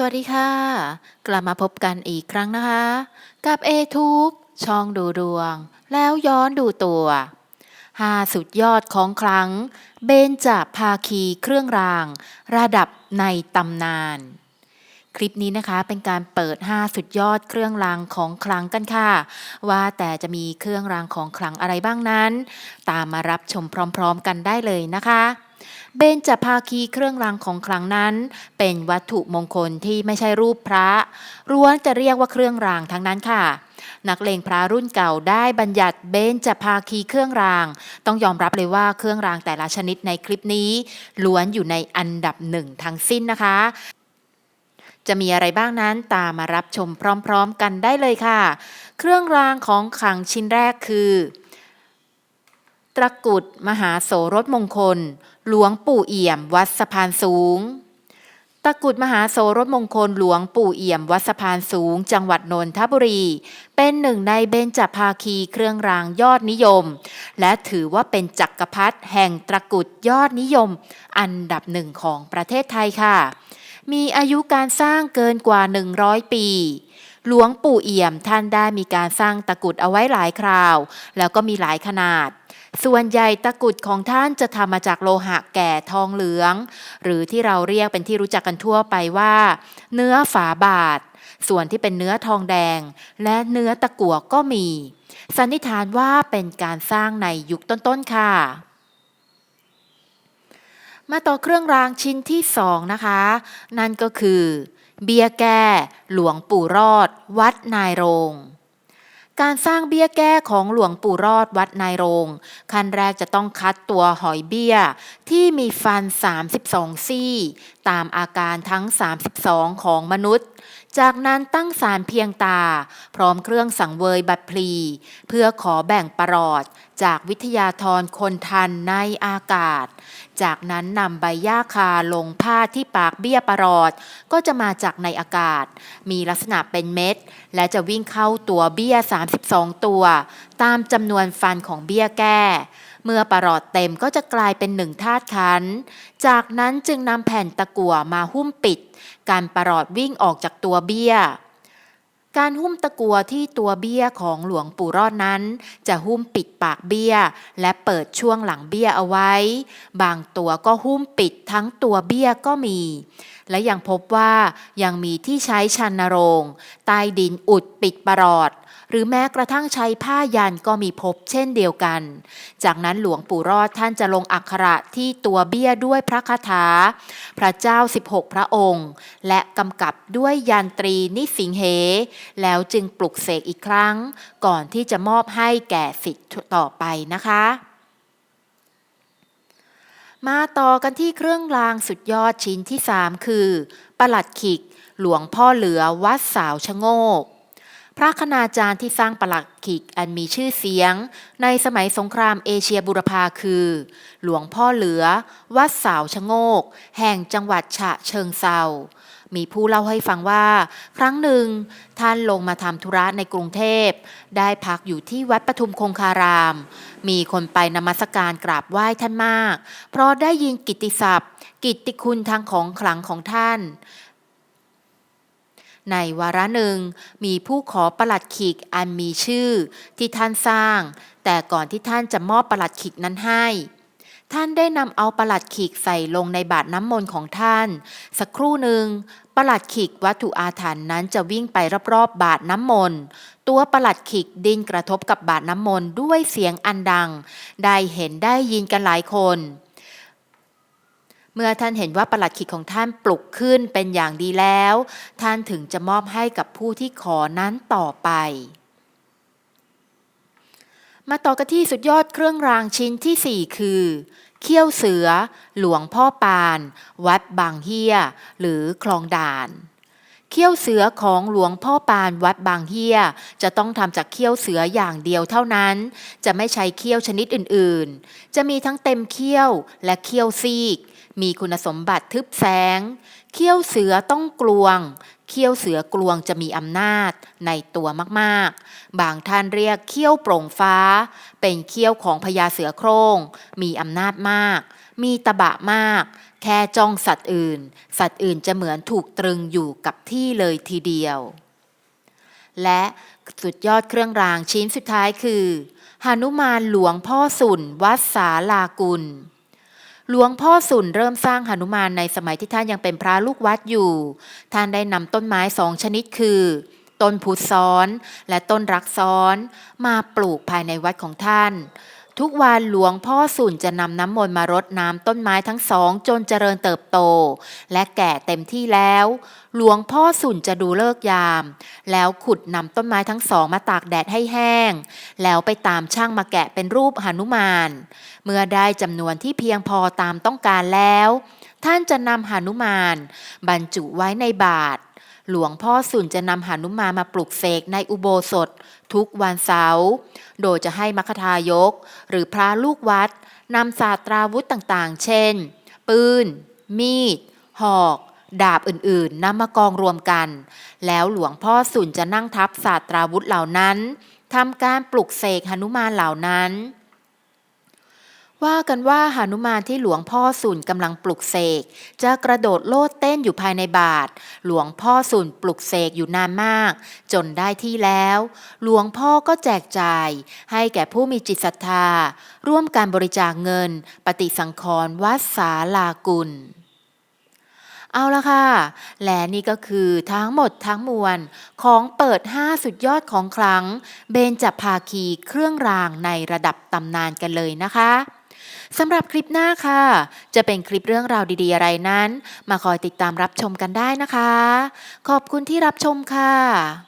สวัสดีค่ะ กลับมาพบกันอีกครั้งนะคะ กับ a t u b e ช่องดูดวง แล้วย้อนดูตัวห้าสุดยอดของครั้ง เบนจะภาคีเครื่องราง ระดับในตำนาน คลิปนี้นะคะเป็นการเปิด 5 สุดยอดเครื่องรางของคลังกันค่ะ ว่าแต่จะมีเครื่องรางของคลังอะไรบ้างนั้น ตามมารับชมพร้อม ๆ กันได้เลยนะคะ เบญจภาคีเครื่องรางของคลังนั้น เป็นวัตถุมงคลที่ไม่ใช่รูปพระร้วนจะเรียกว่าเครื่องรางทั้งนั้นค่ะ นักเลงพระรุ่นเก่าได้บัญญัติเบญจภาคีเครื่องราง ต้องยอมรับเลยว่าเครื่องรางแต่ละชนิดในคลิปนี้ ล้วนอยู่ในอันดับหนึ่งทั้งสิ้นนะคะจะมีอะไรบ้างนั้นตามมารับชมพร้อมๆกันได้เลยค่ะ เครื่องรางของขลังชิ้นแรกคือ ตะกุดมหาโสรถมงคล หลวงปู่เอี่ยมวัดสะพานสูง ตะกุดมหาโสรถมงคลหลวงปู่เอี่ยมวัดสะพานสูง จังหวัดนนทบุรี เป็นหนึ่งในเบญจภาคีเครื่องรางยอดนิยม และถือว่าเป็นจักรพรรดิแห่งตะกุดยอดนิยม อันดับหนึ่งของประเทศไทยค่ะ มีอายุการสร้างเกินกว่า 100 ปีหลวงปู่เอี่ยมท่านได้มีการสร้างตะกุดเอาไว้หลายคราว แล้วก็มีหลายขนาด ส่วนใหญ่ตะกุดของท่านจะทำมาจากโลหะแก่ทองเหลือง หรือที่เราเรียกเป็นที่รู้จักกันทั่วไปว่า เนื้อฝาบาท ส่วนที่เป็นเนื้อทองแดง และเนื้อตะกั่วก็มี สันนิษฐานว่าเป็นการสร้างในยุคต้นๆค่ะ มาต่อเครื่องรางชิ้นที่สองนะคะ นั่นก็คือ เบียแก้หลวงปู่รอด วัดนายโรง การสร้างเบี้ยแก้ของหลวงปู่รอดวัดนายโรง ขั้นแรกจะต้องคัดตัวหอยเบี้ย ที่มีฟัน 32 ซี่ ตามอาการทั้ง 32 ของมนุษย์จากนั้นตั้งสารเพียงตา พร้อมเครื่องสังเวยบัตรพลี เพื่อขอแบ่งประหลอด จากวิทยาธรคนทันในอากาศ จากนั้นนำใบหญ้าคาลงผ้าที่ปากเบี้ยประหลอด ก็จะมาจากในอากาศ มีลักษณะเป็นเม็ด และจะวิ่งเข้าตัวเบี้ย 32 ตัว ตามจำนวนฟันของเบี้ยแก้ เมื่อประหลอดเต็มก็จะกลายเป็นหนึ่งธาตุขัน จากนั้นจึงนำแผ่นตะกั่วมาหุ้มปิด การประหลอดวิ่งออกจากตัวเบี้ย การหุ้มตะกัวที่ตัวเบี้ยของหลวงปู่รอดนั้น จะหุ้มปิดปากเบี้ย และเปิดช่วงหลังเบี้ยเอาไว้ บางตัวก็หุ้มปิดทั้งตัวเบี้ยก็มี และยังพบว่ายังมีที่ใช้ชันโรงใต้ดินอุดปิดประหลอด หรือแม้กระทั่งใช้ผ้ายันก็มีพบเช่นเดียวกัน จากนั้นหลวงปู่รอดท่านจะลงอักขระที่ตัวเบี้ยด้วยพระคาถา พระเจ้า 16 พระองค์ และกำกับด้วยยันตรีนิสิงเห แล้วจึงปลุกเสกอีกครั้ง ก่อนที่จะมอบให้แก่สิทธิ์ต่อไปนะคะ มาต่อกันที่เครื่องรางสุดยอดชิ้นที่ 3 คือประหลัดขิก หลวงพ่อเหลือวัดสาวชะโงก พระคณาจารย์ที่สร้างประหลัดขิกอันมีชื่อเสียง ในสมัยสงครามเอเชียบุรพาคือ หลวงพ่อเหลือ วัดสาวชะโงก แห่งจังหวัดฉะเชิงเซา มีผู้เล่าให้ฟังว่า ครั้งหนึ่ง ท่านลงมาทำธุระในกรุงเทพ ได้พักอยู่ที่วัดปทุมคงคาราม มีคนไปนมัสการกราบไหว้ท่านมาก เพราะได้ยินกิตติศัพท์ กิตติคุณทางของขลังของท่านในวาระหนึ่งมีผู้ขอประหลัดขิกอันมีชื่อที่ท่านสร้าง แต่ก่อนที่ท่านจะมอบประหลัดขิกนั้นให้ ท่านได้นำเอาประหลัดขิกใส่ลงในบาตรน้ำมนต์ของท่าน สักครู่หนึ่งประหลัดขิกวัตถุอาถรรพ์นั้นจะวิ่งไปรอบๆบาตรน้ำมนต์ตัวประหลัดขิกดินกระทบกับบาตรน้ำมนต์ด้วยเสียงอันดัง ได้เห็นได้ยินกันหลายคน เมื่อท่านเห็นว่าประหลัดขิกของท่านปลุกขึ้นเป็นอย่างดีแล้ว ท่านถึงจะมอบให้กับผู้ที่ขอนั้นต่อไป มาต่อกันที่สุดยอดเครื่องรางชิ้นที่ 4 คือ เขี้ยวเสือ หลวงพ่อปาน วัดบางเฮียหรือคลองด่าน เขี้ยวเสือของหลวงพ่อปานวัดบางเฮียจะต้องทำจากเขี้ยวเสืออย่างเดียวเท่านั้น จะไม่ใช้เขี้ยวชนิดอื่นๆ จะมีทั้งเต็มเขี้ยวและเขี้ยวซีก มีคุณสมบัติทึบแสง เขี้ยวเสือต้องกลวง เขี้ยวเสือกลวงจะมีอำนาจในตัวมากๆ บางท่านเรียกเขี้ยวโปร่งฟ้า เป็นเขี้ยวของพญาเสือโคร่ง มีอำนาจมาก มีตะบะมาก แค่จ้องสัตว์อื่น สัตว์อื่นจะเหมือนถูกตรึงอยู่กับที่เลยทีเดียว และสุดยอดเครื่องรางชิ้นสุดท้ายคือหนุมานหลวงพ่อสุนวัดสาลากุล หลวงพ่อสุนเริ่มสร้างหนุมานในสมัยที่ท่านยังเป็นพระลูกวัดอยู่ ท่านได้นำต้นไม้สองชนิดคือ ต้นพุทซ้อนและต้นรักซ้อน มาปลูกภายในวัดของท่าน ทุกวันหลวงพ่อสุนจะนำน้ำมนต์มารดน้ำต้นไม้ทั้งสองจนเจริญเติบโต และแก่เต็มที่แล้ว หลวงพ่อสุนจะดูเลิกยาม แล้วขุดนำต้นไม้ทั้งสองมาตากแดดให้แห้ง แล้วไปตามช่างมาแกะเป็นรูปหนุมาน เมื่อได้จำนวนที่เพียงพอตามต้องการแล้ว ท่านจะนำหนุมาน บรรจุไว้ในบาตร หลวงพ่อสุนจะนำหานุมามาปลุกเสกในอุโบสถ ทุกวันเสาร์ โดยจะให้มัคคทายก หรือพระลูกวัดนำศาสตราวุธต่างๆ เช่น ปืน มีด หอก ดาบอื่นๆนำมากองรวมกัน แล้วหลวงพ่อสุนจะนั่งทับศาสตราวุธเหล่านั้นทำการปลุกเสกหนุมานเหล่านั้น ว่ากันว่าหานุมานที่หลวงพ่อสุนกำลังปลุกเสก จะกระโดดโลดเต้นอยู่ภายในบาท หลวงพ่อสุนปลุกเสกอยู่นานมาก จนได้ที่แล้ว หลวงพ่อก็แจกจ่าย ให้แก่ผู้มีจิตศรัทธา ร่วมการบริจาคเงิน ปฏิสังขรณ์วัดสาลากุลเอาละค่ะ และนี่ก็คือทั้งหมดทั้งมวลของเปิด 5 สุดยอดของครั้ง เบญจภาคีเครื่องรางในระดับตำนานกันเลยนะคะ สำหรับคลิปหน้าค่ะ จะเป็นคลิปเรื่องราวดีๆอะไรนั้น มาคอยติดตามรับชมกันได้นะคะ ขอบคุณที่รับชมค่ะ